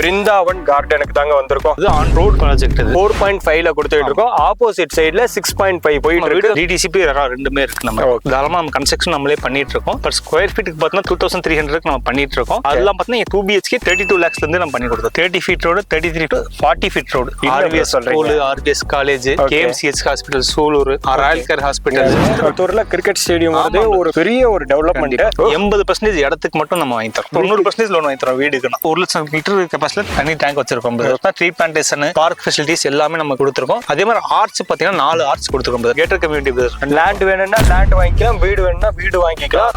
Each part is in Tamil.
பிருந்தாவன் கார்டனுக்கு தாங்க வந்திருக்கோம். இது ஆன் ரோட் ப்ராஜெக்ட் இது. ஃபோர் பாயிண்ட் ஃபைவ்ல கொடுத்துட்டு இருக்கோம் ஆப்போசிட் சைடுல சிக்ஸ் பாயிண்ட் ஃபைவ் போயிட்டு இருக்கு. டிடிசிபி ரெண்டுமே இருக்கு நம்ம. தாராளமா நம்ம கன்ஸ்ட்ரக்ஷன் நம்மளே பண்ணிட்டு இருக்கோம் பர் ஸ்கொயர் ஃபீட்டுக்கு பார்த்தீங்கன்னா டூ தௌசண்ட் த்ரீ ஹண்ட்ரட் நம்ம பண்ணிட்டு இருக்கோம் அதெல்லாம் பார்த்தீங்கன்னா டூ பிஹெச்கே தேர்ட்டி டூ லேக்ஸ்ல இருந்து நம்ம பண்ணி கொடுத்தோம். Thirty feet road thirty three to forty feet road RPS? School RPS college. KMCH hospital Sulur Royal Care hospital கோயம்புத்தூர்ல கிரிக்கெட் ஸ்டேடியம் வந்து ஒரு பெரிய ஒரு டெவலப்மெண்ட் எண்பது பர்சன்டேஜ் இடத்துக்கு மட்டும் நம்ம வாங்கி தரோம். தொண்ணூறு பர்சன்டேஜ் லோன் வாங்கி தரோம். வீடுக்கு ஒரு லட்சம் லிட்டர் கெப்பாசிட்டி தண்ணி டேங்க் வச்சிருக்கோம். ட்ரீ பிளான்டேஷன் பார்க் ஃபெசிலிட்டிஸ் எல்லாமே நம்ம கொடுத்துருக்கோம். அதே மாதிரி ஆர்ட்ஸ் பார்த்தீங்கன்னா நாலு ஆர்ட்ஸ் கொடுத்துருக்கோம் கேட்டர் கம்யூனிட்டி லேண்ட் வேணும்னா லேண்ட் வாங்கிக்கலாம் வீடு வேணும்னா வீடு வாங்கிக்கலாம்.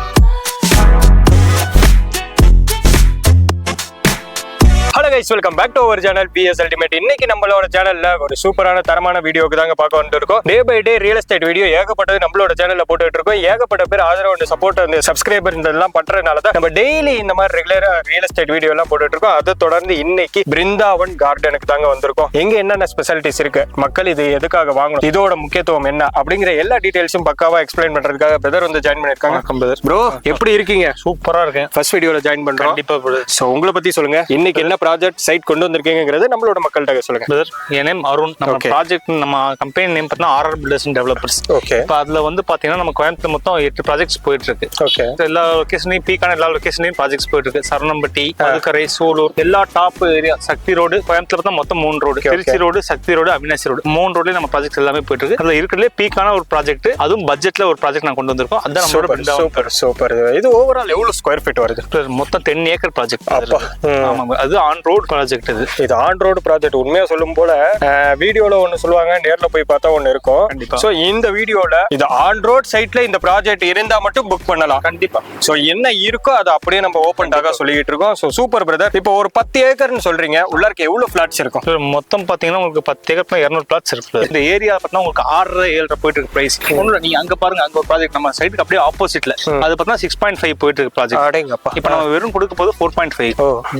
Guys welcome back to our channel PS ultimate இன்னைக்கு நம்மளோட சேனல்ல ஒரு சூப்பரான தரமான வீடியோக்கு தாங்க பார்க்க வந்துருக்கோம். Day by day real estate video ஏகப்பட்டது நம்மளோட சேனல்ல போட்டுட்டு இருக்கோம். ஏகப்பட்ட பேர் ஆதரவு சப்போர்ட் வந்து சப்ஸ்கிரைபர் இதெல்லாம் பண்றதுனால தான் நம்ம டெய்லி இந்த மாதிரி ரெகுலரா ரியல் எஸ்டேட் வீடியோ எல்லாம் போட்டுட்டு இருக்கோம். அதை தொடர்ந்து இன்னைக்கு பிருந்தாவன் கார்டனுக்கு தாங்க வந்திருக்கோம். எங்க என்னென்ன ஸ்பெஷாலிட்டிஸ் இருக்கு? மக்கள் இது எதுக்காக வாங்கணும்? இதோட முக்கியத்துவம் என்ன? அப்படிங்கிற எல்லா டீடைல்ஸும் பக்காவா எக்ஸ்பிளைன் பண்றதுக்காக பிரதர் வந்து ஜாயின் பண்ணிருக்காங்க. ப்ரோ எப்படி இருக்கீங்க? சூப்பரா இருக்கேன். ஃபர்ஸ்ட் வீடியோல ஜாயின் பண்றோம். கண்டிப்பா சோ உங்களை பத்தி சொல்லுங்க. இன்னைக்கு என்ன ப்ராஜெக்ட் சைட் கொண்டு வந்திருக்கீங்கிறது நம்மளோட மக்கள்கிட்ட சொல்லுங்க. பிரதர் என் நேம் அருண் நம்ம. ப்ராஜெக்ட் நம்ம கம்பெனி நேம் பார்த்தீங்கன்னா RR builders and developers okay இப்போ அதுல வந்து பாத்தீங்கன்னா நம்ம கோயம்புத்தூர் மொத்தம் எட்டு ப்ராஜெக்ட்ஸ் போயிட்டு இருக்கு ஓகே எல்லா லொகேஷனையும் பீக்கான எல்லா லொகேஷனையும் ப்ராஜெக்ட்ஸ் போயிட்டு இருக்கு சரணம்பட்டி மதுக்கரை சூலூர் எல்லா top area Sakthi road. Coimbatore தான் மொத்தம் மூணு road. Trichy road Sakthi road Avinashi road. மூணு ரோட்லயும் நம்ம ப்ராஜெக்ட் எல்லாமே போயிட்டு இருக்கு அதுல இருக்கிறதுலே பீக்கான ஒரு ப்ராஜெக்ட் அதுவும் பட்ஜெட்ல ஒரு ப்ராஜெக்ட் நான் கொண்டு வந்திருக்கோம். அதான் சூப்பர் சூப்பர் சூப்பர் இது ஓவரால் எவ்வளவு ஸ்கொயர் ஃபீட் வருது. மொத்தம் டென் ஏக்கர் ப்ராஜெக்ட் அப்பா. ம். ஆமாம் அது ஆன் ரோட் ப்ராஜெக்ட் இது. இது ஆன் ரோடு ப்ராஜெக்ட் உண்மையா சொல்லும் போல வீடியோல ஒன்னு சொல்லுவாங்க நேர்ல போய் பார்த்தா ஒன்னு இருக்கும். சோ இந்த வீடியோல இது ஆன் ரோட் சைட்ல இந்த ப்ராஜெக்ட் இருந்தா மட்டும் புக் பண்ணலாம். கண்டிப்பா. சோ என்ன இருக்கோ அதை அப்படியே நம்ம ஓபன் டாகா சொல்லிட்டு இருக்கோம். சோ சூப்பர் பிரதர் இப்போ ஒரு பத்து ஏக்கர்னு சொல்றீங்க உள்ள இருக்க எவ்வளவு ஃபிளாட்ஸ் இருக்கும்? மொத்தம் பாத்தீங்கன்னா உங்களுக்கு பத்து ஏக்கர் இரநூறு பிளாட்ஸ் இருக்கு இந்த ஏரியா பார்த்தீங்கன்னா உங்களுக்கு ஆறரை ஏழரை போயிட்டு இருக்கு பிரைஸ் ஒண்ணு நீங்க அங்க பாருங்க அங்க ஒரு ப்ராஜெக்ட் நம்ம சைடுக்கு அப்படியே ஆப்போசிட்ல அது பார்த்தீங்கன்னா சிக்ஸ் பாயிண்ட் ஃபைவ் போயிட்டு இருக்கு ப்ராஜெக்ட் இப்போ நம்ம வெறும் கொடுக்க போது four point five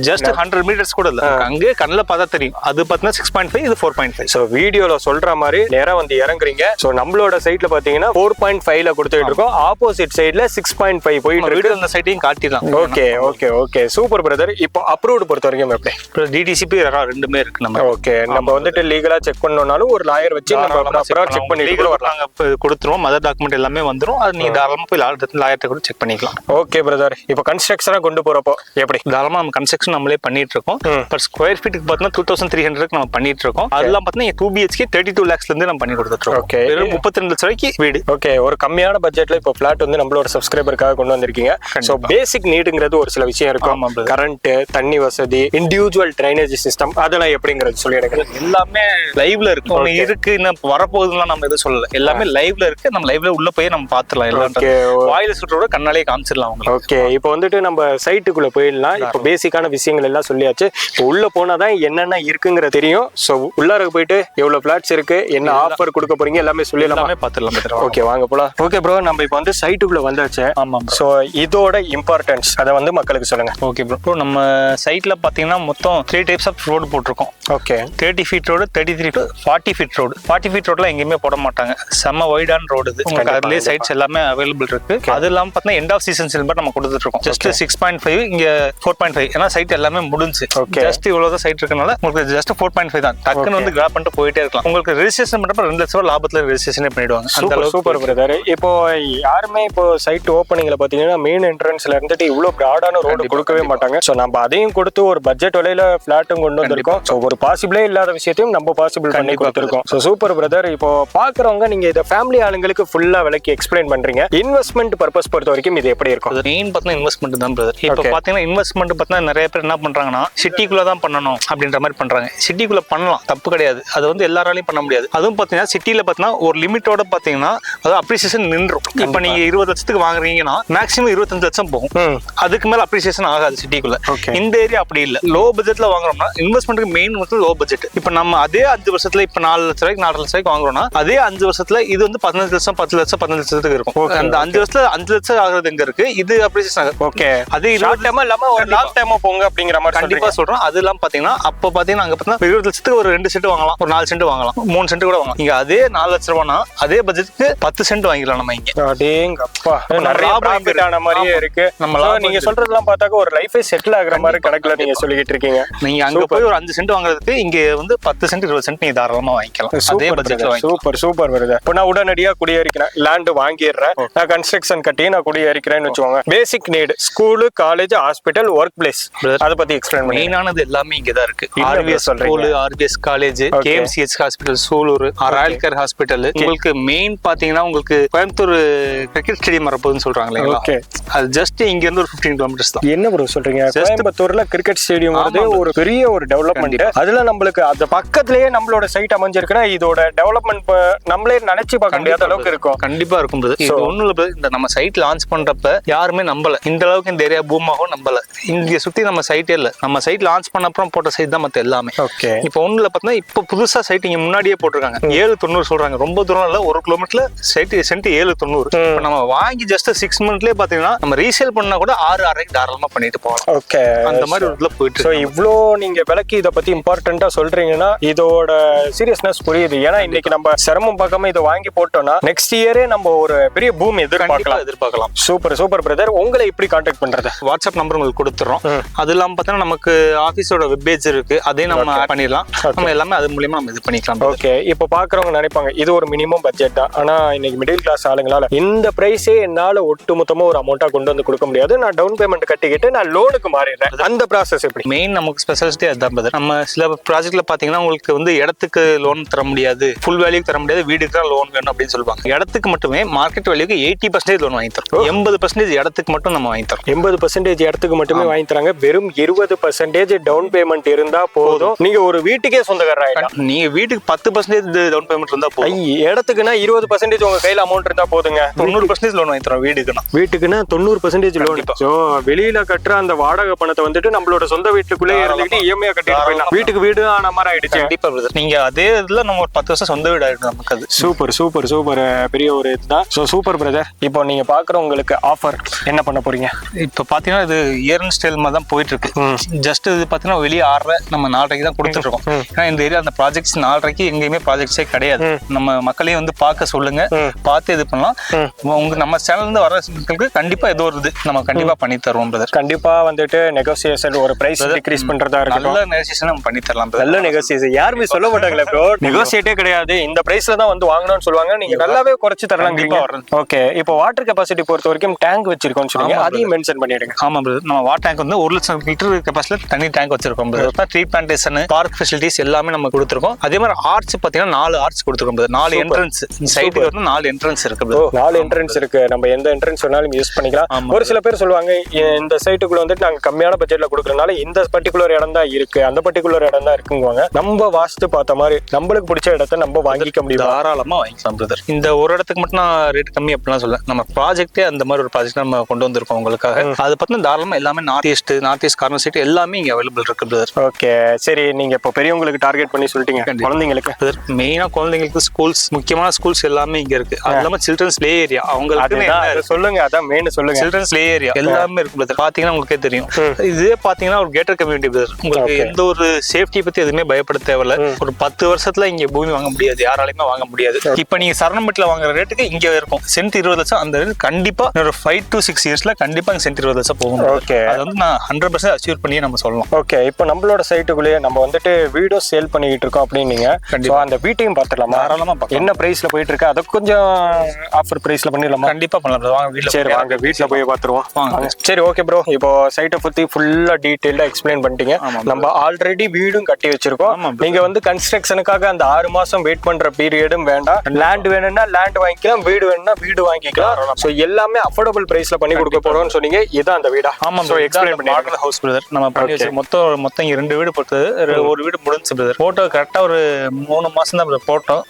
just hundred meters கூட இல்ல அங்கே கண்ணில் பார்த்தா தெரியும். அது பார்த்தீங்கன்னா சிக்ஸ் பாயிண்ட் ஃபைவ் இது ஃபோர் பாயிண்ட் ஃபைவ் ஸோ வீடியோல சொல்ற மாதிரி நேரா வந்து இறங்குறீங்க. ஸோ நம்மளோட சைட்ல பாத்தீங்கன்னா ஃபோர் பாயிண்ட் ஃபைவ்ல கொடுத்துட்டு இருக்கோம். ஆப்போசிட் சைட்ல சிக்ஸ் பாயிண்ட் ஃபைவ் போயிட்டு இருக்கு. அந்த சைட்டையும் காட்டிடலாம். Okay okay okay super brother இப்போ அப்ரூவ்டு பொறுத்த வரைக்கும் எப்படி? டிடிசிபி ரெண்டுமே இருக்கு நம்ம. ஓகே நம்ம வந்துட்டு லீகலா செக் பண்ணோம்னாலும் ஒரு லாயர் வச்சு நம்ம செக் கூட நாங்க இப்ப கொடுத்துருவோம். மதர் டாக்குமெண்ட் எல்லாமே வந்துரும். அது நீங்க தாராளமா போய் லாயர்ட்ட கூட செக் பண்ணிக்கலாம். ஓகே பிரதர் இப்போ கன்ஸ்ட்ரக்ஷனா கொண்டு போறப்போ எப்படி? தாராளமா நம்ம கன்ஸ்ட்ரக்ஷன் நம்மளே பண்ணிட்டு இருக்கோம். பர் ஸ்கொயர் ஃபீட்டுக்கு பார்த்தீங்கன்னா டூ தௌசண்ட் த்ரீ ஹண்ட்ரட் நம்ம பண்ணிட்டு இருக்கோம் அதெல்லாம் பார்த்தீங்கன்னா டூ பிஹெச்கே தேர்ட்டி டூ லேக்ஸ்ல இருந்து நம்ம பண்ணி இருக்கோம் Okay. வெறும் முப்பத்தி ரெண்டு ரூபாய்க்கு வீடு. ஓகே ஒரு கம்மியான பட்ஜெட்ல இப்போ ஃபிளாட் வந்து நம்மளோட சப்ஸ்கிரைபருக்காக கொண்டு வந்திருக்கீங்க. ஸோ பேசிக் நீடுங்கிறது ஒரு சில விஷயம் இருக்கும். கரண்ட் தண்ணி வசதி இண்டிவிஜுவல் ட்ரைனேஜ் சிஸ்டம் அதெல்லாம் எப்படிங்கிறது சொல்லிடுங்க எல்லாமே லைவ்ல இருக்கு ஒண்ணு இருக்கு இன்னும் வரப்போகுதுலாம் நம்ம எதுவும் சொல்லல. எல்லாமே லைவ்ல இருக்கு. நம்ம லைவ்ல உள்ள போய் நம்ம பாத்துலாம் எல்லாம். வாயில சுற்றோட கண்ணாலே காமிச்சிடலாம் ஓகே இப்போ வந்துட்டு நம்ம சைட்டுக்குள்ள போயிடலாம். இப்போ பேசிக்கான விஷயங்கள் எல்லாம் சொல்லியாச்சு. இப்போ உள்ள போனாதான் என்னென்ன இருக்குங்கிற தெரியும். ஸோ உள்ளார போயிட்டு எவ்வளவு ஃபிளாட்ஸ் இருக்கு என்ன ஆஃபர் கொடுக்க போறீங்க எல்லாமே சொல்லிடலாமா? பாத்துடலாம் ஓகே வாங்க போலாம். ஓகே ப்ரோ நம்ம இப்போ வந்து சைட்டுக்குள்ள வந்தாச்சு. ஆமா ஸோ இதோட இம்பார்ட்டன்ஸ் அதை வந்து மக்களுக்கு சொல்லுங்க. ஓகே ப்ரோ நம்ம சைட்ல பாத்தீங்கன்னா மொத்தம் த்ரீ டைப்ஸ் ஆஃப் ரோடு போட்டிருக்கோம். Okay thirty feet road thirty three to forty feet road forty feet ரோட்ல எங்கேயுமே போட மாட்டாங்க. செம்ம வைடான ரோடு இது. உங்களுக்கு அதுலேயே சைட்ஸ் எல்லாமே அவைலபிள் இருக்கு. அது இல்லாம பார்த்தீங்கன்னா எண்ட் ஆஃப் சீசன் சிலிண்டர் நம்ம கொடுத்துட்டு இருக்கோம். ஜஸ்ட் சிக்ஸ் பாயிண்ட் ஃபைவ் இங்க ஃபோர் பாயிண்ட் ஃபைவ் ஏன்னா சைட் எல்லாமே முடிஞ்சு. ஜஸ்ட் இவ்வளவுதான் சைட் இருக்கனால உங்களுக்கு ஜஸ்ட் ஃபோர் பாயிண்ட் ஃபைவ் தான். டக்குன்னு வந்து கிராப் பண்ணிட்டு போயிட்டே இருக்கலாம். உங்களுக்கு ரெஜிஸ்ட்ரேஷன் பண்றப்ப ரெண்டு லட்சம் ரூபாய் லாபத்துல ரெஜிஸ்ட்ரேஷனே பண்ணிடுவாங்க. சூப்பர் பிரதர் இப்போ யாருமே இப்போ சைட் ஓப்பனிங்ல பாத்தீங்கன்னா மெயின் என்ட்ரன்ஸ்ல இருந்துட்டு இவ்வளவு பிராடான ரோடு கொடுக்கவே மாட்டாங்க. ஸோ நம்ம அதையும் கொடுத்து ஒரு பட்ஜெட் விலையில ஃபிளாட்டும் கொண்டு வந்திருக்கோம். ஸோ ஒரு பாசிபிளே இல்லாத விஷயத்தையும் நம்ம பாசிபிள் பண்ணி கொடுத்துருக்கோம். ஸோ சூப்பர் பிரதர் இப்போ பாக்குறவங்க நீங்க இதை ஃபேமிலி ஆளுங்களுக்கு ஃபுல்லா விலைக்கு எக்ஸ்பிளைன் பண்றீங்க. இன்வெஸ்ட்மெண்ட் பர்பஸ் பொறுத்த வரைக்கும் இது எப்படி இருக்கும்? மெயின் பார்த்தீங்கன்னா இன்வெஸ்ட்மெண்ட் தான் பிரதர் இப்போ Okay. பார்த்தீங்கன்னா இன்வெஸ்ட்மெண்ட் பார்த்தீங்கன்னா நிறைய பேர் என்ன பண்றாங்கன்னா சிட்டிக்குள்ள தான் பண்ணணும் அப்படின்ற மாதிரி பண்றாங்க. சிட்டிக்குள்ள பண்ணலாம் தப்பு கிடையாது. அது வந்து எல்லாராலையும் பண்ண முடியாது. அதுவும் பார்த்தீங்கன்னா சிட்டில பார்த்தீங்கன்னா ஒரு லிமிட்டோட பார்த்தீங்கன்னா அது அப்ரிசியேஷன் நின்றும். இப்போ நீங்க இருபது லட்சத்துக்கு வாங்குறீங்கன்னா மேக்ஸிமம் இருபத்தஞ்சு லட்சம் போகும். அதுக்கு மேல அப்ரிசியேஷன் ஆகாது சிட்டிக்குள்ள. இந்த ஏரியா அப்படி இல்ல. லோ பட்ஜெட்ல வாங்குறோம்னா இன்வெஸ்ட்மெண்ட்டுக்கு மெயின் வந்து லோ பட்ஜெட் இப்போ நம்ம அதே அஞ்சு வருஷத்துல இப்போ நாலு லட்ச ரூபாய்க்கு நாலு லட்ச ரூபாய்க்கு வாங்குறோம்னா அதே அஞ்சு வருஷத்துல இது வந்து பதினஞ்சு லட்சம் பத்து லட்சம் பதினஞ்சு லட்சத்துக்கு இருக்கும். அந்த அஞ்சு வருஷத்துல அஞ்சு லட்சம் ஆகுறது எங்க இருக்கு? இது அப்ரிசியேஷன் ஓகே. அது ஷார்ட் டைமா இல்லாம ஒரு லாங் டைமா போங்க அப்படிங்கிற மாதிரி கண்டிப்பா சொல்றீங்க சொல்றோம். அது இல்லாம பாத்தீங்கன்னா அப்ப பாத்தீங்கன்னா அங்க பாத்தீங்கன்னா இருபது லட்சத்துக்கு ஒரு ரெண்டு சென்ட் வாங்கலாம். ஒரு நாலு சென்ட் வாங்கலாம். மூணு சென்ட் கூட வாங்கலாம். இங்க அதே நாலு லட்ச ரூபானா அதே பட்ஜெட்டுக்கு பத்து சென்ட் வாங்கிக்கலாம் நம்ம இங்க. அடேங்கப்பா. நிறைய ப்ராஃபிட். ஆன மாதிரியே. இருக்கு. நம்ம So, லாபம் நீங்க. சொல்றதெல்லாம் பார்த்தாக்க ஒரு லைஃபே செட்டில் ஆகுற மாதிரி கணக்குல நீங்க சொல்லிக்கிட்டு இருக்கீங்க. நீங்க அங்க போய் ஒரு அஞ்சு சென்ட் வாங்குறதுக்கு இங்க வந்து பத்து சென்ட் இருபது சென்ட் நீங்க தாராளமா வாங்கிக்கலாம். அதே பட்ஜெட்ல சூப்பர் சூப்பர் வருது இப்போ நான் உடனடியா குடியேறிக்கிறேன். லேண்ட் வாங்கிடுறேன். நான் கன்ஸ்ட்ரக்ஷன் கட்டி நான் குடியேறிக்கிறேன்னு வச்சுக்கோங்க. Basic need school college hospital work place அதை பத்தி எக்ஸ்பிளைன் பண்ணி மெயினானது எல்லாமே இங்க தான் இருக்கு RPS? School RPS college Okay. KMCH hospital Sulur Royal Care hospital உங்களுக்கு மெயின் பாத்தீங்கன்னா உங்களுக்கு கோயம்புத்தூர் கிரிக்கெட் ஸ்டேடியம் வரப்போகுதுன்னு சொல்றாங்க இல்லைங்களா அது ஜஸ்ட் இங்க இருந்து ஒரு 15 கிலோமீட்டர்ஸ் தான். என்ன ப்ரோ சொல்றீங்க? கோயம்புத்தூர்ல கிரிக்கெட் ஸ்டேடியம் bro. ஒரு பெரிய ஒரு டெவலப்மெண்ட் அதுல நம்மளுக்கு அந்த பக்கத்துலயே நம்மளோட சைட் அமைஞ்சிருக்குன்னா இதோட டெவலப்மெண்ட் நம்மளே நினைச்சு பார்க்க முடியாத அளவுக்கு இருக்கும். கண்டிப்பா இருக்கும். இது இல்ல brother. இந்த நம்ம சைட் லான்ச் பண்றப்ப யாருமே நம்பல. இந்த அளவுக்கு இந்த ஏரியா பூம் ஆகும் நம்பல. இங்க சுத்தி நம்ம சைட்டே இல்ல. நம்ம சைட் லான்ச் பண்ண அப்புறம் போட்ட சைட் தான் மத்த எல்லாமே. ஓகே இப்போ ஒண்ணுல பார்த்தீங்கன்னா இப்போ புதுசா சைட் இங்க முன்னாடியே போட்டிருக்காங்க. ஏழு தொண்ணூறு சொல்றாங்க. ரொம்ப தூரம் இல்ல ஒரு கிலோமீட்டர்ல சைட் சென்ட் ஏழு தொண்ணூறு இப்போ நம்ம வாங்கி ஜஸ்ட் சிக்ஸ் மந்த்லயே பாத்தீங்கன்னா நம்ம ரீசேல் பண்ணா கூட ஆறு ஆறரைக்கு தாராளமா பண்ணிட்டு போகலாம். ஓகே அந்த மாதிரி ஒரு இதுல போயிட்டு ஸோ. இவ்வளோ நீங்க விளக்கி இதை பத்தி இம்பார்ட்டண்டா சொல்றீங்கன்னா இதோட சீரியஸ்னஸ் புரியுது. ஏன்னா இன்னைக்கு நம்ம சிரமம் பார்க்காம இதை வாங்கி போட்டோம்னா நெக்ஸ்ட் இயரே நம்ம ஒரு பெரிய பூம் எதிர்பார்க்கலாம். எதிர்பார்க்கலாம். சூப்பர் சூப்பர் பிரதர் உங்களை எப்படி கான்டாக்ட் பண்றது? வாட்ஸ்அப் நம்பர் உங்களுக்கு கொடுத்துறோம். அது இல்லாம பார்த்தீங்கன்னா நமக்கு ஆஃபீஸோட வெப்பேஜ் இருக்கு. அதையும் நம்ம பண்ணிடலாம். நம்ம எல்லாமே அது மூலியமா நம்ம இது பண்ணிக்கலாம். ஓகே இப்போ பாக்குறவங்க நினைப்பாங்க இது ஒரு மினிமம் பட்ஜெட் தான். ஆனா இன்னைக்கு மிடில் கிளாஸ் ஆளுங்களால இந்த பிரைஸே என்னால ஒட்டுமொத்தமா ஒரு அமௌண்ட்டா கொண்டு வந்து கொடுக்க முடியாது. நான் டவுன் பேமெண்ட் கட்டிக்கிட்டு நான் லோனுக்கு மாறிடுறேன். அந்த ப்ராசஸ் எப்படி? மெயின் நமக்கு ஸ்பெஷலிஸ்டே அதுதான் brother. நம்ம சில ப்ராஜெக்ட்ல பாத்தீங்கன்னா உங்களுக்கு வந்து இடத்துக்கு லோன் தர முடியாது. ஃபுல் வேல்யூக்கு தர முடியாது. வீடுக்கு தான் லோன் வேணும் அப்படின்னு சொல்லுவாங்க. இடத்துக்கு மட்டுமே மார்க்கெட் வேல்யூக்கு எயிட்டி பர்சன்டேஜ் லோன் வாங்கி தரோம். எண்பது பர்சன்டேஜ் இடத்துக்கு மட்டும் நம்ம வாங்கி தரோம். எண்பது பர்சன்டேஜ் இடத்துக்கு மட்டுமே வாங்கி தராங்க. வெறும் இருபது பர்சன்டேஜ் டவுன் பேமெண்ட் இருந்தா போதும். நீங்க ஒரு வீட்டுக்கே சொந்தக்காரர் ஆயிடலாம். நீங்க வீட்டுக்கு பத்து பர்சன்டேஜ் டவுன் பேமெண்ட் இருந்தா போதும். இடத்துக்குன்னா இருபது பர்சன்டேஜ் உங்க கையில அமௌண்ட் இருந்தா போதுங்க. தொண்ணூறு பர்சன்டேஜ் லோன் வாங்கி தரோம் வீடுக்குன்னா. வீட்டுக்குன்னா தொண்ணூறு பர்சன்டேஜ் லோன். ஸோ வெளியில கட்டுற அந்த வாடகை பணத்தை வந்துட்டு நம்மளோட சொந்த வீட்டுக்குள்ளே இருந்துக்கிட்டு இஎம்ஐ கட்டிட்டு போயிடலாம். வீட்டுக்கு வீடு ஆன மாதிரி ஆயிடுச்சு. கண்டிப்பா பிரதர் நீங்க அதே இதுல நம்ம ஒரு பத்து வருஷம் சொந்த வீடு ஆயிடும் நமக்கு அது. Super super super. பெரிய ஒரு இதுதான். ஸோ சூப்பர் பிரதர் இப்போ நீங்க பாக்குறவங்களுக்கு ஆஃபர் என்ன பண்ண போறீங்க? இப்ப பாத்தீங்கன்னா இது இயர்ன் ஸ்டைல் மாதிரி தான் போயிட்டு இருக்கு. ஜஸ்ட் இது பாத்தீங்கன்னா வெளியே ஆறரை நம்ம நாலரைக்கு தான் கொடுத்துட்டு இருக்கோம் ஏன்னா இந்த ஏரியா அந்த ப்ராஜெக்ட்ஸ் நாலரைக்கு எங்கேயுமே ப்ராஜெக்ட்ஸே கிடையாது. நம்ம மக்களையும் வந்து பார்க்க சொல்லுங்க பார்த்து இது பண்ணலாம். உங்க நம்ம சேனல்ல இருந்து வர மக்களுக்கு கண்டிப்பா ஏதோ ஒரு இது நம்ம கண்டிப்பா பண்ணி தருவோம் பிரதர் கண்டிப்பா வந்துட்டு நெகோசியேஷன் ஒரு பிரைஸ் டிக்ரீஸ் பண்றதா இருக்கட்டும். நல்ல நெகோசியேஷன் நம்ம பண்ணி தரலாம். நல்ல நெகோசியேஷன் யாருமே சொல்ல மாட்டாங்களே ப்ரோ நெகோசியேட்டே கிடையாது. இந்த பிரைஸ்ல தான் வந்து வாங்கணும்னு சொல்லுவாங்க. நீங்க நல்லாவே குறைச்சு தரலாம். ஓகே இப்போ வாட்டர் கெபாசிட்டி பொறுத்த வரைக்கும் டேங்க் வச்சிருக்கோம்னு சொன்னீங்க அதையும் மென்ஷன் பண்ணிடுங்க. ஆமா பிரதர் நம்ம வாட்டர் டேங்க் வந்து ஒரு லட்சம் லிட்டர் கெப்பாசிட்டி தண்ணி டேங்க் வச்சிருக்கோம். ட்ரீ பிளான்டேஷன் பார்க் ஃபெசிலிட்டிஸ் எல்லாமே நம்ம கொடுத்துருக்கோம். அதே மாதிரி ஆர்ட்ஸ் பாத்தீங்கன்னா நாலு ஆர்ட்ஸ் கொடுத்துருக்கோம். நாலு என்ட்ரன்ஸ் சைட்டுக்கு வந்து நாலு என்ட்ரன்ஸ் இருக்கு brother. நாலு என்ட்ரன்ஸ் இருக்கு. நம்ம எந்த என்ட்ரன்ஸ் வேணாலும் யூஸ் பண்ணிக்கலாம். ஒரு சில பேர் சொல்லுவாங்க "இ- இந்த சைட்டுக்குள்ள வந்துட்டு நாங்க கம்மியான பட்ஜெட்ல கொடுக்கறனால இந்த பர்டிகுலர் இடம் தான் இருக்கு. அந்த பர்டிகுலர் இடம் தான் இருக்குங்குவாங்க. நம்ம வாஸ்து பார்த்த மாதிரி நம்மளுக்கு பிடிச்ச இடத்த நம்ம வாங்கிக்க முடியும்? தாராளமா வாங்கிக்கலாம் பிரதர் இந்த ஒரு இடத்துக்கு மட்டும் நான் ரேட் கம்மி அப்படிலாம் சொல்ல நம்ம ப்ராஜெக்டே அந்த மாதிரி ஒரு ப்ராஜெக்ட் நம்ம கொண்டு வந்திருக்கோம் உங்களுக்காக. அது பார்த்தீங்கன்னா தாராளமா எல்லாமே north east north east corner side எல்லாமே இங்க அவைலபிள் இருக்கு பிரதர் ஓகே சரி நீங்க இப்போ பெரியவங்களுக்கு டார்கெட் பண்ணி சொல்லிட்டீங்க. குழந்தைங்களுக்கு? மெயினா குழந்தைங்களுக்கு ஸ்கூல்ஸ் முக்கியமான ஸ்கூல்ஸ் எல்லாமே இங்க இருக்கு. அது இல்லாம சில்ட்ரன்ஸ் பிளே ஏரியா அவங்களுக்கு சொல்லுங்க அதான் மெயின் சொல்லுங்க. சில்ட்ரன்ஸ் பிளே ஏரியா எல்லாமே இருக்கு பிரதர் பாத்தீங்கன்னா உங்களுக்கே தெரியும். இதே பாத்தீங்கன்னா ஒரு கேட்டர் கம்யூனிட்டி பிரதர் உங்களுக்கு எந்த ஒரு சேஃப்டி பத்தி எதுவுமே பயப்பட தேவையில்ல. ஒரு பத்து வருஷத்துல இங்க பூமி வாங்க முடியாது யாராலையுமே வாங்க முடியாது. இப்ப நீங்க சரணம்பட்டில வாங்குற ரேட்டுக்கு இங்க இருக்கும். சென்ட் இருபது லட்சம் அந்த rate கண்டிப்பா ஒரு ஃபைவ் டு சிக்ஸ் இயர்ஸ்ல கண்டிப்பா சென்ட் இருபது லட்சம் போகும். ஓகே அது வந்து நான் ஹண்ட்ரட் பர்சன்ட் அச்சீவ் பண்ணியே நம்ம சொல்லலாம் ஓகே இப்போ நம்மளோட சைட்டுக்குள்ளேயே நம்ம வந்துட்டு வீடியோ சேல் பண்ணிக்கிட்டு இருக்கோம் அப்படின்னீங்க. ஸோ அந்த வீட்டையும் பார்த்துடலாமா? தாராளமா பார்க்கலாம். என்ன பிரைஸ்ல போயிட்டு இருக்கு? அதை கொஞ்சம் ஆஃபர் பிரைஸ்ல பண்ணிடலாமா? கண்டிப்பா பண்ணலாம். வாங்க வீட்டுல சரி வாங்க வீட்ல போய் பார்த்துருவோம். வாங்க. சரி ஓகே ப்ரோ இப்போ சைட்டை பத்தி ஃபுல்லா டீடைல்டா எக்ஸ்பிளைன் பண்ணிட்டீங்க. நம்ம ஆல்ரெடி வீடும் கட்டி வச்சிருக்கோம். ஆமா bro. நீங்க வந்து கன்ஸ்ட்ரக்ஷனுக்காக அந்த ஆறு மாசம் வெயிட் பண்ற பீரியடும் வேண்டாம். லேண்ட் வேணும்னா லேண்ட் வாங்கிக்கலாம் வீடு வேணும்னா வீடு வாங்கிக்கலாம். ஸோ எல்லாமே அஃபோர்டபுள் பிரைஸ்ல பண்ணி கொடுக்க போறோம்னு சொன்னீங்க. இதான் அந்த வீடா. ஆமா ஸோ எக்ஸ்பிளைன் பண்ணி ஹவுஸ் பிரதர் நம்ம பண்ணி வச்சு மொத்தம் மொத்தம் இங்க ரெண்டு வீடு போட்டது ஒரு வீடு முடிஞ்சு பிரதர் போட்டோ கரெக்டா ஒரு மூணு மாசம் தான் போட்டோம்.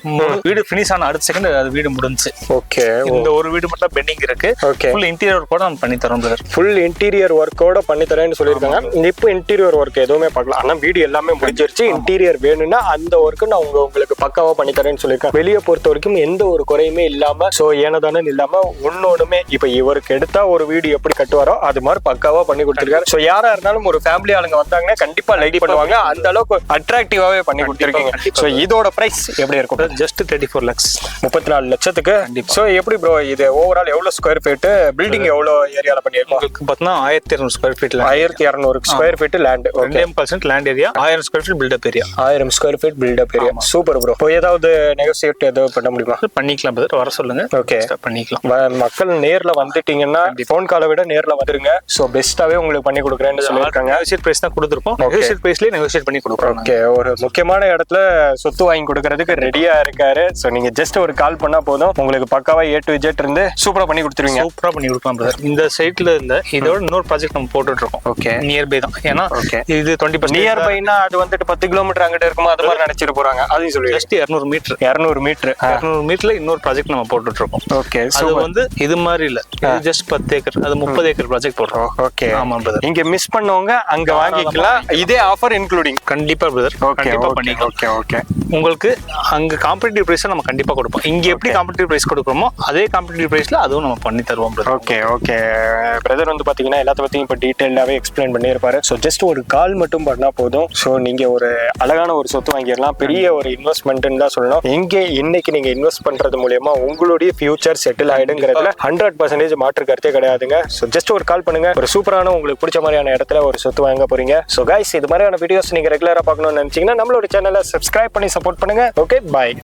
வீடு ஃபினிஷ் ஆன அடுத்த செகண்ட் அது வீடு முடிஞ்சு ஓகே இந்த ஒரு வீடு மட்டும் பெண்டிங் இருக்கு. ஓகே ஃபுல் இன்டீரியர் கூட நம்ம பண்ணி தரோம் பிரதர் ஃபுல் இன்டீரியர் ஒர்க்கோட பண்ணி தரேன்னு சொல்லியிருக்காங்க. இப்போ இன்டீரியர் ஒர்க் எதுவுமே பார்க்கலாம் ஆனா வீடு எல்லாமே முடிஞ்சிருச்சு. இன்டீரியர் வேணும்னா அந்த ஒர்க்கு நான் உங்க உங்களுக்கு பக்காவா பண்ணி தரேன்னு சொல்லியிருக்கேன். வெளியே பொறுத்த வரைக்கும் எந்த ஒரு குறையுமே இல்லாம சோ ஏனதானே இல்லாம ஒன்னொன்னுமே இப்போ இவருக்கு எடுத்தா ஒரு வீடு எப்படி கட்டுவாரோ அது மாதிரி பக்காவா பண்ணி கொடுத்துருக்காரு. ஸோ யாரா இருந்தாலும் ஒரு ஃபேமிலியா ஆளுங்க வந்தாங்கன்னா கண்டிப்பா லைக் பண்ணுவாங்க. அந்த அளவுக்கு அட்ராக்டிவாவே பண்ணி கொடுத்துருக்கீங்க. ஸோ இதோட பிரைஸ் எப்படி இருக்கும்? ஜஸ்ட் தேர்ட்டி ஃபோர் லேக்ஸ் முப்பத்தி நாலு லட்சத்துக்கு. ஸோ எப்படி ப்ரோ இது ஓவரால் எவ்வளவு ஸ்கொயர் ஃபீட் பில்டிங் எவ்வளவு ஏரியால பண்ணியிருக்கோம்? உங்களுக்கு பார்த்தீங்கன்னா ஆயிரத்தி இரநூறு ஸ்கொயர் ஃபீட்ல ஆயிரத்தி இரநூறு square feet land okay percent land area ஆயிரம் square feet built up area ஆயிரம் square feet built up area super bro இப்போ ஏதாவது நெகோசியேட் ஏதாவது பண்ண முடியுமா? பண்ணிக்கலாம் brother. வர சொல்லுங்க. Start பண்ணிக்கலாம். மக்கள் நேர்ல வந்துட்டீங்கன்னா ஃபோன் காலை விட நேர்ல வந்துருங்க. ஸோ பெஸ்ட்டாவே உங்களுக்கு பண்ணி கொடுக்குறேன்னு சொல்லியிருக்காங்க. பிரைஸ் தான் கொடுத்துருப்போம். நெகோசியேட் பிரைஸ்லயே நெகோசியேட் பண்ணி கொடுக்குறோம் ஓகே ஒரு முக்கியமான இடத்துல சொத்து வாங்கி கொடுக்கறதுக்கு ரெடியா இருக்காரு. ஸோ நீங்க ஜஸ்ட் ஒரு கால் பண்ணா போதும். உங்களுக்கு பக்காவா ஏ டு ஜெட் இருந்து சூப்பரா பண்ணி கொடுத்துருவீங்க. சூப்பரா பண்ணி கொடுக்கலாம் brother. இந்த சைட்ல இருந்த இதோட இன்னொரு ப்ராஜெக்ட் நம்ம போட்டுட்டு இருக்கோம் Okay. நியர்பை தான். ஏன்னா Okay. இது டுவெண்ட்டி பர்சன்ட் நியர் பைனா அது வந்துட்டு பத்து கிலோமீட்டர் அங்கிட்ட இருக்குமா அது மாதிரி நினைச்சிட்டு போறாங்க. அதையும் சொல்லுங்க ஜஸ்ட் இரநூறு மீட்டர் இரநூறு மீட்டர் இரநூறு மீட்டர்ல இன்னொரு ப்ராஜெக்ட் நம்ம போட்டுட்டு இருக்கோம் ஓகே அது வந்து இது மாதிரி இல்ல. ஜஸ்ட் பத்து ஏக்கர் அது முப்பது ஏக்கர் ப்ராஜெக்ட் போடுறோம். ஓகே ஆமா பிரதர் இங்க மிஸ் பண்ணவங்க அங்க வாங்கிக்கலாம். இதே ஆஃபர் இன்க்ளூடிங் கண்டிப்பா பிரதர் கண்டிப்பா பண்ணிக்கலாம். ஓகே ஓகே உங்களுக்கு அங்க காம்படிட்டிவ் பிரைஸ் நம்ம கண்டிப்பா கொடுப்போம். இங்க எப்படி காம்படிட்டிவ் பிரைஸ் கொடுக்குறோமோ அதே காம்படிட்டிவ் பிரைஸ்ல அதுவும் நம்ம பண்ணி தருவோம் பிரதர் ஓகே ஓகே பிரதர் வந்து பாத்தீங்கன்னா எல்லாத்த பத்தியும் இப்போ டீட்டெயிலாவே எக்ஸ்பிளைன் பண்ணியிருப்பாரு. ஸோ ஜஸ்ட் ஒரு கால் மட்டும் பண்ணா போதும். ஸோ நீங்க ஒரு அழகான ஒரு சொத்து வாங்கிடலாம். பெரிய ஒரு இன்வெஸ்ட்மெண்ட்னு தான் சொல்லணும். எங்கே இன்னைக்கு நீங்க இன்வெஸ்ட் பண்றது மூலியமா உங்களுடைய ஃபியூச்சர் செட்டில் ஆயிடுங்கிறதுல ஹண்ட்ரட் பர்சன்டேஜ் மாற்று கருத்தே கிடையாதுங்க. ஸோ ஜஸ்ட் ஒரு கால் பண்ணுங்க. ஒரு சூப்பரான உங்களுக்கு பிடிச்ச மாதிரியான இடத்துல ஒரு சொத்து வாங்க போறீங்க. ஸோ கைஸ் இது மாதிரியான வீடியோஸ் நீங்க ரெகுலரா பார்க்கணும்னு நினைச்சீங்கன்னா நம்மளோட சேனலை சப்ஸ்கிரைப் பண்ணி சப்போர்ட் பண்ணுங்க. Okay bye